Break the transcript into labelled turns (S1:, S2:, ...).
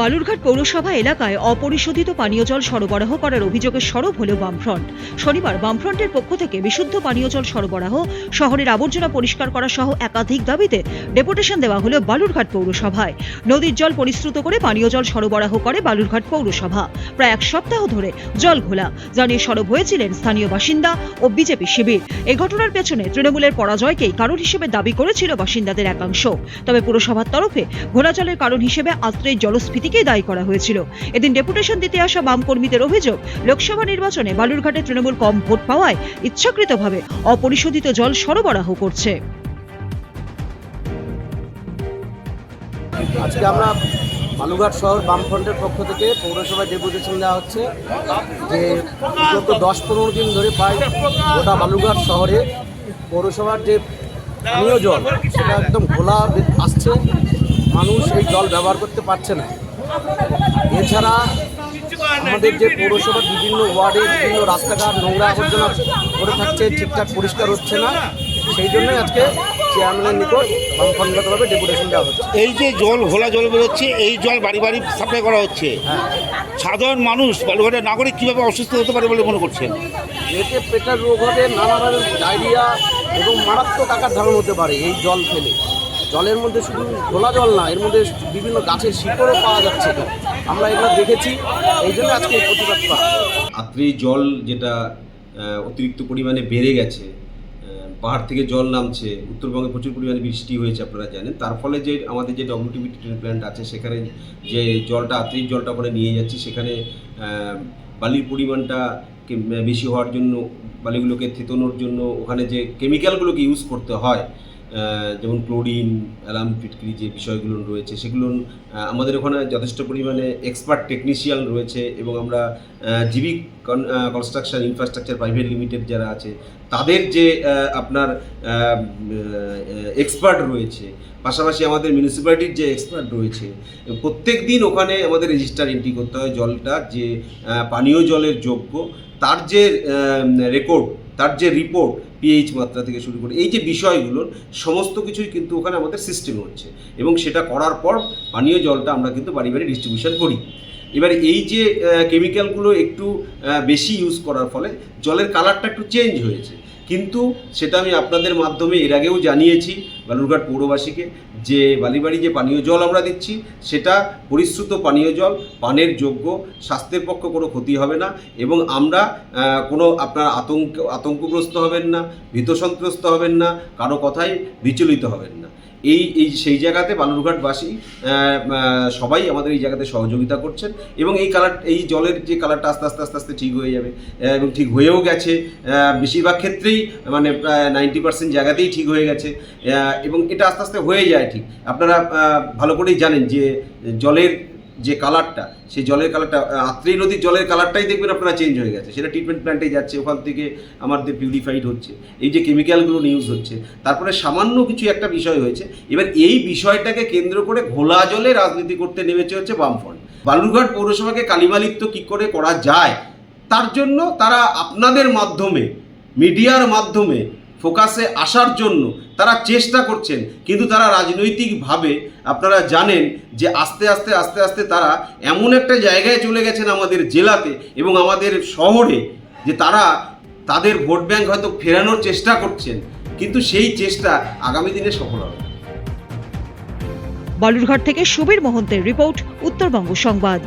S1: বালুরঘাট পৌরসভা এলাকায় অপরিশোধিত পানীয় জল সরবরাহ করার অভিযোগে সরব হল বামফ্রন্ট। শনিবার বামফ্রন্টের পক্ষ থেকে বিশুদ্ধ পানীয় জল সরবরাহ, শহরের আবর্জনা পরিষ্কার করা সহ একাধিক দাবিতে ডেপুটেশন দেওয়া হলো বালুরঘাট পৌরসভায়। নদীর জল পরিশ্রুত করে পানীয় জল সরবরাহ করে বালুরঘাট পৌরসভা। প্রায় এক সপ্তাহ ধরে জল ঘোলা, যা নিয়ে সরব হয়েছিলেন স্থানীয় বাসিন্দা ও বিজেপি শিবির। এই ঘটনার পেছনে তৃণমূলের পরাজয়কেই কারণ হিসেবে দাবি করেছিল বাসিন্দাদের একাংশ। তবে পুরসভার তরফে ঘোলা জলের কারণ হিসেবে আত্রেয় জলস্ফীতিকেই দায়ী করা হয়েছিল। এদিন ডেপুটেশন দিতে আসা বাম কর্মীদের অভিযোগ, লোকসভা নির্বাচনে বালুরঘাটে তৃণমূল কম ভোট পাওয়ায় ইচ্ছাকৃতভাবে অপরিশোধিত জল সরবরাহ করছে।
S2: আজকে আমরা বালুঘাট শহর বামফ্রন্টের পক্ষ থেকে পৌরসভায় ডেপুটেশন দেওয়া হচ্ছে, যে বিগত দশ পনেরো দিন ধরে প্রায় গোটা বালুঘাট শহরে পৌরসভার যে পানীয় জল, সেটা একদম ঘোলা আসছে। মানুষ এই জল ব্যবহার করতে পারছে না। এছাড়া আমাদের যে পৌরসভার বিভিন্ন ওয়ার্ডে বিভিন্ন রাস্তাঘাট নোংরা আবর্জনা করে থাকছে ঠিকঠাক পরিষ্কার হচ্ছে না। সেই জন্যই আজকে চেয়ারম্যানের নিকট বামফ্রন্টগতভাবে ডেপুটেশন দেওয়া হচ্ছে।
S3: এই যে জল ঘোলা জল বেরোচ্ছে এই জল বাড়ি বাড়ি সাপ্লাই করা হচ্ছে।
S2: হ্যাঁ।
S3: সাধারণ মানুষ বালুঘাটের নাগরিক কীভাবে অসুস্থ হতে পারে বলে মনে করছেন?
S2: এতে পেটের রোগ হবে নানা ধরনের ডায়রিয়া এবং মারাত্মক আকার ধারণ হতে পারে এই জল ফেলে। জলের মধ্যে শুধু খোলা জল না, এর মধ্যে বিভিন্ন গাছের শিকড়ও পাওয়া যাচ্ছে। আমরা এগুলো দেখেছি, এই জন্য আজকে প্রতিবাদ করা
S4: আত্রেই জল যেটা অতিরিক্ত পরিমাণে বেড়ে গেছে পাহাড় থেকে জল নামছে, উত্তরবঙ্গে প্রচুর পরিমাণে বৃষ্টি হয়েছে আপনারা জানেন। তার ফলে যে আমাদের যে ডব্লিউটিবি ট্রিটমেন্ট প্ল্যান্ট আছে, সেখানে যে জলটা আত্রিক জলটা ওখানে নিয়ে যাচ্ছি, সেখানে বালির পরিমাণটা বেশি হওয়ার জন্য, বালিগুলোকে থেতোনোর জন্য ওখানে যে কেমিক্যালগুলোকে ইউজ করতে হয় যেমন ক্লোরিন, অ্যালার্ম ফিটকিরি যে বিষয়গুলো রয়েছে, সেগুলো আমাদের ওখানে যথেষ্ট পরিমাণে এক্সপার্ট টেকনিশিয়ান রয়েছে এবং আমরা জিবিক কনস্ট্রাকশন ইনফ্রাস্ট্রাকচার প্রাইভেট লিমিটেড যারা আছে, তাদের যে আপনার এক্সপার্ট রয়েছে, পাশাপাশি আমাদের মিউনিসিপ্যালিটির যে এক্সপার্ট রয়েছে, প্রত্যেক দিন ওখানে আমাদের রেজিস্টার এন্ট্রি করতে হয় জলটা, যে পানীয় জলের যোগ্য, তার যে রেকর্ড তার যে রিপোর্ট পিএইচ মাত্রা থেকে শুরু করে এই যে বিষয়গুলোর সমস্ত কিছুই কিন্তু ওখানে আমাদের সিস্টেম হচ্ছে। এবং সেটা করার পর পানীয় জলটা আমরা কিন্তু বাড়ি বাড়ি ডিস্ট্রিবিউশন করি। এবার এই যে কেমিক্যালগুলো একটু বেশি ইউজ করার ফলে জলের কালারটা একটু চেঞ্জ হয়েছে। কিন্তু সেটা আমি আপনাদের মাধ্যমে এর আগেও জানিয়েছি বালুরঘাট পৌরবাসীকে যে বালিবাড়ি যে পানীয় জল আমরা দিচ্ছি, সেটা পরিশ্রুত পানীয় জল, পানের যোগ্য, স্বাস্থ্যের পক্ষে কোনো ক্ষতি হবে না এবং আমরা কোনো আপনার আতঙ্ক, আতঙ্কগ্রস্ত হবেন না, ভীতসন্ত্রস্ত হবেন না, কারও কথাই বিচলিত হবেন না। এই এই সেই জায়গাতে বালুরঘাটবাসী সবাই আমাদের এই জায়গাতে সহযোগিতা করছেন এবং এই কালার এই জলের যে কালারটা আস্তে আস্তে আস্তে আস্তে ঠিক হয়ে যাবে এবং ঠিক হয়েও গেছে বেশিরভাগ ক্ষেত্রেই মানে প্রায় নাইনটি পার্সেন্ট জায়গাতেই ঠিক হয়ে গেছে এবং এটা আস্তে আস্তে হয়ে যায় ঠিক। আপনারা ভালো করেই জানেন যে জলের যে কালারটা, সেই জলের কালারটা আত্রেই নদীর জলের কালারটাই দেখবেন আপনারা চেঞ্জ হয়ে গেছে। সেটা ট্রিটমেন্ট প্ল্যান্টে যাচ্ছে, ওখান থেকে আমাদের পিউরিফাইড হচ্ছে। এই যে কেমিক্যালগুলো ইউজ হচ্ছে। তারপরে সামান্য কিছু একটা বিষয় হয়েছে। এবার এই বিষয়টাকে কেন্দ্র করে ঘোলা জলে রাজনীতি করতে নেমেছে হচ্ছে বামফ্রন্ট। বালুরঘাট পৌরসভাকে কালিমালিপ্ত কী করে করা যায়, তার জন্য তারা আপনাদের মাধ্যমে মিডিয়ার মাধ্যমে ফোকাসে আসার জন্য তারা চেষ্টা করছেন, কিন্তু তারা রাজনৈতিকভাবে আপনারা জানেন যে আস্তে আস্তে আস্তে আস্তে তারা এমন একটা জায়গায় চলে গেছেন আমাদের জেলাতে এবং আমাদের শহরে যে তারা তাদের ভোট ব্যাংক হয়তো ফেরানোর চেষ্টা করছেন, কিন্তু সেই চেষ্টা আগামী দিনে সফল হবে।
S1: বালুরঘাট থেকে সুবীর মোহন্তের রিপোর্ট, উত্তরবঙ্গ সংবাদ